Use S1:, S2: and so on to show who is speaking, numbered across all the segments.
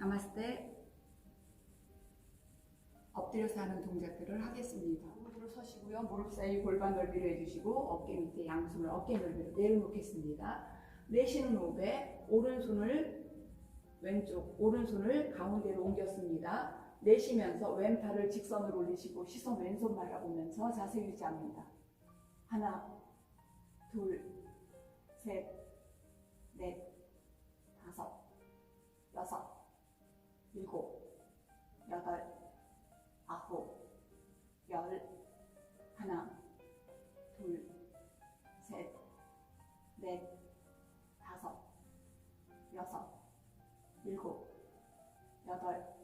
S1: 나마스테 엎드려서 하는 동작들을 하겠습니다. 무릎으로 서시고요. 무릎 사이 골반 넓이로 해주시고 어깨 밑에 양손을 어깨 넓이로 내려놓겠습니다. 내쉬는 호흡에 오른손을 왼쪽 오른손을 가운데로 옮겼습니다. 내쉬면서 왼팔을 직선으로 올리시고 시선 왼손 바라보면서 자세 유지합니다. 하나, 둘, 셋, 넷, 다섯, 여섯, 일곱, 여덟, 아홉, 열, 하나, 둘, 셋, 넷, 다섯, 여섯, 일곱, 여덟,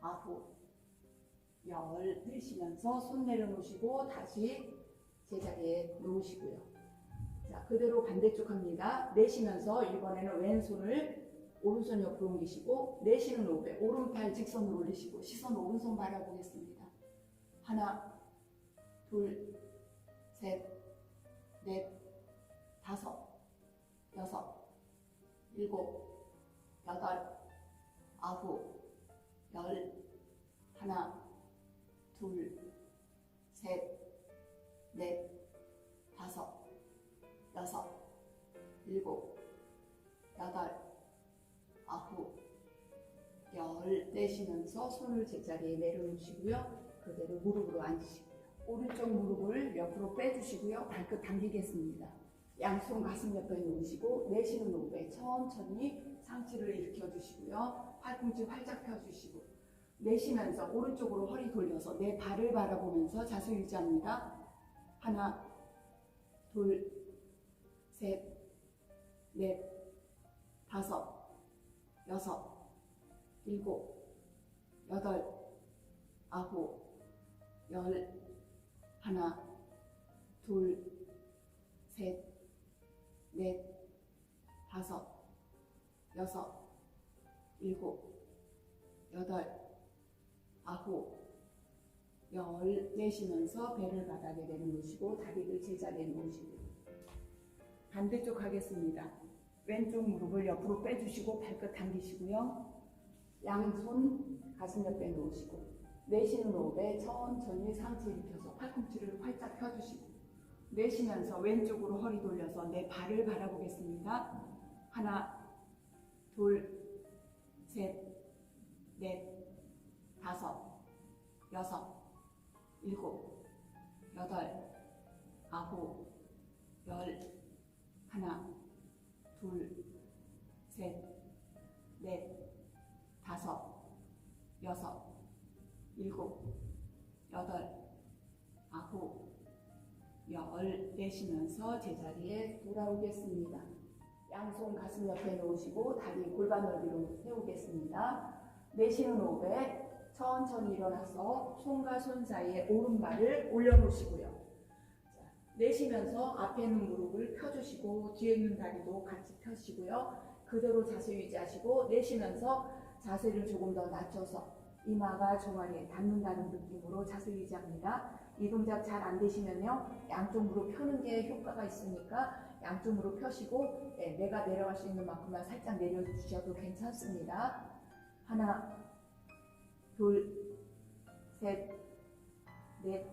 S1: 아홉, 열 내쉬면서 손 내려놓으시고 다시 제자리에 놓으시고요. 자, 그대로 반대쪽 합니다. 내쉬면서 이번에는 왼손을 오른손 옆으로 옮기시고 내쉬는 호흡에 오른팔 직선으로 올리시고 시선 오른손 바라보겠습니다. 하나, 둘, 셋, 넷, 다섯, 여섯, 일곱, 여덟, 아홉, 열, 하나, 둘, 열 내쉬면서 손을 제자리에 내려놓으시고요. 그대로 무릎으로 앉으시고요. 오른쪽 무릎을 옆으로 빼주시고요. 발끝 당기겠습니다. 양손 가슴 옆에 놓으시고 내쉬는 호흡에 천천히 상체를 일으켜 주시고요. 팔꿈치 활짝 펴주시고 내쉬면서 오른쪽으로 허리 돌려서 내 발을 바라보면서 자세 유지합니다. 하나, 둘, 셋, 넷, 다섯, 여섯, 일곱, 여덟, 아홉, 열, 하나, 둘, 셋, 넷, 다섯, 여섯, 일곱, 여덟, 아홉, 열 내쉬면서 배를 바닥에 내려놓으시고 다리를 제자리에 놓으시고요. 반대쪽 하겠습니다. 왼쪽 무릎을 옆으로 빼주시고 발끝 당기시고요. 양손 가슴 옆에 놓으시고 내쉬는 호흡에 천천히 상체 일으켜서 팔꿈치를 활짝 펴주시고 내쉬면서 왼쪽으로 허리 돌려서 내 발을 바라보겠습니다. 하나, 둘, 셋, 넷, 다섯, 여섯, 일곱, 여덟, 아홉, 열, 하나, 둘, 셋, 일곱, 여덟, 아홉, 열 내쉬면서 제자리에 돌아오겠습니다. 양손 가슴 옆에 놓으시고 다리 골반 넓이로 세우겠습니다. 내쉬는 호흡에 천천히 일어나서 손과 손 사이에 오른발을 올려놓으시고요. 자, 내쉬면서 앞에 있는 무릎을 펴주시고 뒤에 있는 다리도 같이 펴시고요. 그대로 자세 유지하시고 내쉬면서 자세를 조금 더 낮춰서 이마가 종아리에 닿는다는 느낌으로 자세 유지합니다. 이 동작 잘 안 되시면요. 양쪽 무릎 펴는 게 효과가 있으니까 양쪽 무릎 펴시고 네, 내가 내려갈 수 있는 만큼만 살짝 내려주셔도 괜찮습니다. 하나, 둘, 셋, 넷,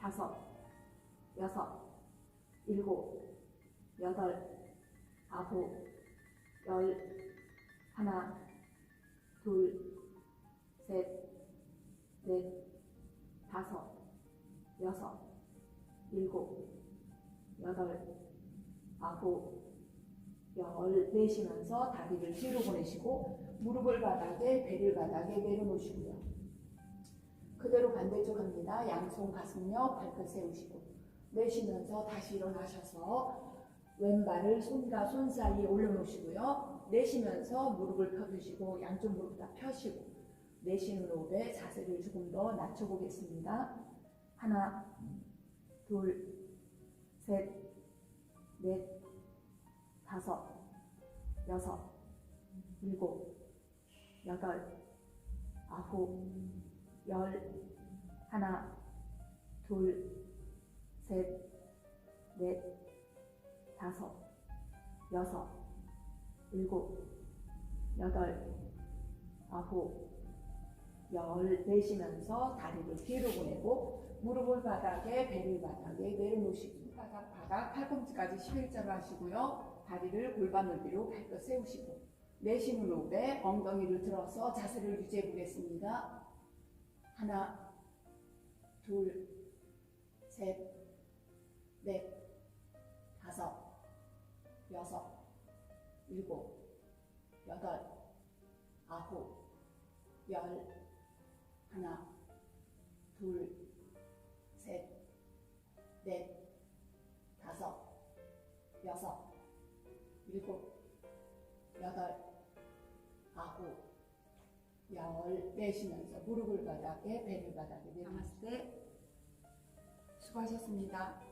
S1: 다섯, 여섯, 일곱, 여덟, 아홉, 열, 하나, 둘, 셋, 넷, 다섯, 여섯, 일곱, 여덟, 아홉, 열 내쉬면서 다리를 뒤로 보내시고 무릎을 바닥에 배를 바닥에 내려놓으시고요. 그대로 반대쪽 합니다. 양손 가슴 옆 발끝 세우시고 내쉬면서 다시 일어나셔서 왼발을 손과 손 사이에 올려놓으시고요. 내쉬면서 무릎을 펴주시고 양쪽 무릎 다 펴시고 내쉬는 호흡에 자세를 조금 더 낮춰보겠습니다. 하나, 둘, 셋, 넷, 다섯, 여섯, 일곱, 여덟, 아홉, 열, 하나, 둘, 셋, 넷, 다섯, 여섯, 일곱, 여덟, 아홉, 열 내쉬면서 다리를 뒤로 보내고 무릎을 바닥에 배를 바닥에 내려놓으시고 바닥 바닥 팔꿈치까지 11자로 하시고요. 다리를 골반 넓이로 발끝 세우시고 내쉬는 호흡에 엉덩이를 들어서 자세를 유지해 보겠습니다. 하나, 둘, 셋, 넷, 다섯, 여섯, 일곱, 여덟, 아홉, 열, 하나, 둘, 셋, 넷, 다섯, 여섯, 일곱, 여덟, 아홉, 열 내쉬면서 무릎을 바닥에 배를 바닥에 내려놨을 때 수고하셨습니다.